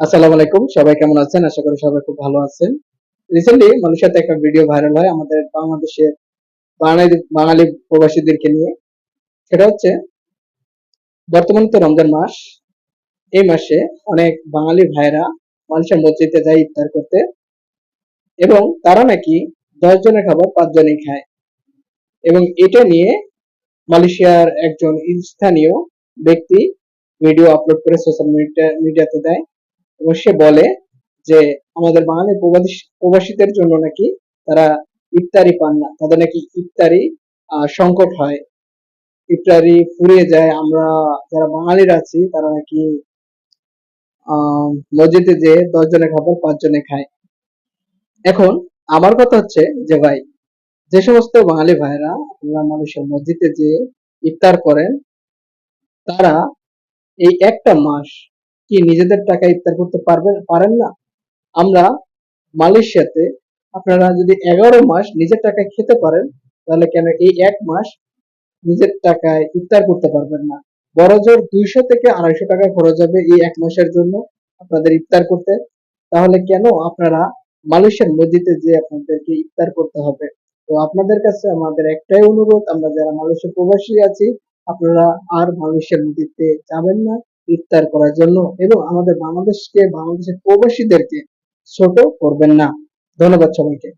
আসসালামু আলাইকুম। সবাই কেমন আছেন? আশা করি সবাই খুব ভালো আছেন। রিসেন্টলি মালয়েশিয়াতে একটা ভিডিও ভাইরাল হয় আমাদের বাংলাদেশের বাঙালি বাঙালি প্রবাসীদেরকে নিয়ে। সেটা হচ্ছে, বর্তমানে তো রমজান মাস। এই মাসে অনেক বাঙালি ভাইরা মালয়েশিয়ার মসজিদে যায় ইফতার করতে এবং তারা নাকি দশ জনের খাবার পাঁচ জনই খায়। এবং এটা নিয়ে মালয়েশিয়ার একজন স্থানীয় ব্যক্তি ভিডিও আপলোড করে সোশ্যাল মিডিয়া মিডিয়াতে দেয়। এবং সে বলে যে আমাদের বাঙালি প্রবাসী, প্রবাসীদের জন্য নাকি তারা ইফতারি পান না। তাদের নাকি ইফতারি সংকট হয়। ইফতারি ফুরিয়ে যায়। আমরা যারা বাঙালিরা আছি, তারা নাকি মসজিদে যে দশ জনের খাবার পাঁচ জনে খায়। এখন আমার কথা হচ্ছে যে ভাই, যে সমস্ত বাঙালি ভাইরা আপনারা মানুষের মসজিদে যে ইফতার করেন, তারা এই একটা মাস কি নিজেদের টাকা ইফতার করতে পারবেন? পারেন না? আমরা মালয়েশিয়াতে আপনারা যদি এগারো মাস নিজের টাকায় খেতে পারেন, তাহলে কেন এই এক মাস নিজের টাকায় ইফতার করতে পারবেন না? বড় জোর দুইশো থেকে আড়াইশো টাকা খরচ হবে এই এক মাসের জন্য আপনাদের ইফতার করতে। তাহলে কেন আপনারা মালয়েশিয়ার মসজিদে যে আপনাদেরকে ইফতার করতে হবে? তো আপনাদের কাছে আমাদের একটাই অনুরোধ, আমরা যারা মালয়েশিয়া প্রবাসী আছি, আপনারা আর মালয়েশিয়ার মসজিদে যাবেন না। ইফতার করার জন্য এবং আমাদের বাংলাদেশকে বাংলাদেশের প্রবাসীদেরকে ছোট করবেন না। ধন্যবাদ সবাইকে।